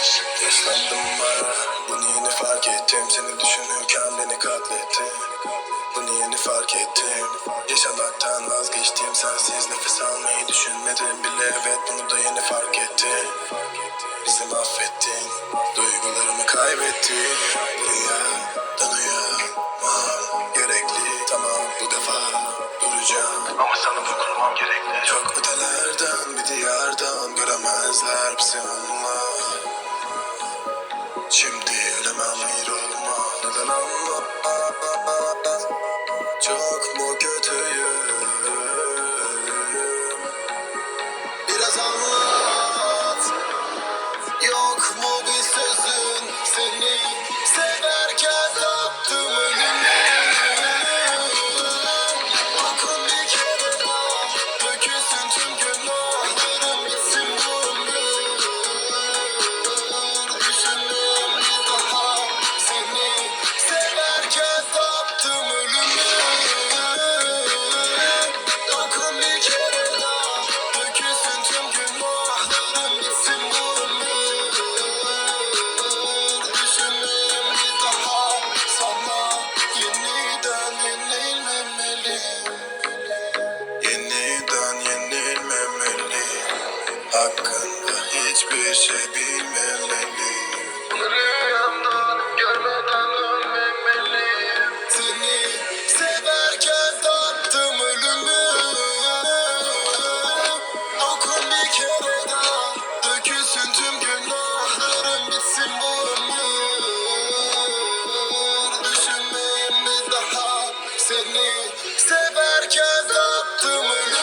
Yaşlandım var Bunu yeni fark ettim. Seni düşünürken beni katlettin. Bunu yeni fark ettim. Yaşamaktan vazgeçtim. Sensiz nefes almayı düşünmedim bile. Evet bunu da yeni fark ettim. Bizi mahvettin. Duygularımı kaybettim Buraya dönüyorum Gerekli. Tamam bu defa Duracağım. Ama sana dokunmam gerekli. çok ötelerden bir diyardan göremezler bizi onunla Şimdi ölemem hayır olma. Neden anlamaz Çok mu kötüyüm? Biraz anlat Hakkında hiçbir şey bilmemeliyim. Rüyamdan görmeden ölmemeliyim. Seni severken tattım ölümü. Dokun bir kere daha Dökülsün tüm günahlarım bitsin bu ömür. Düşünmeyeyim bir daha. Seni severken tattım ölümü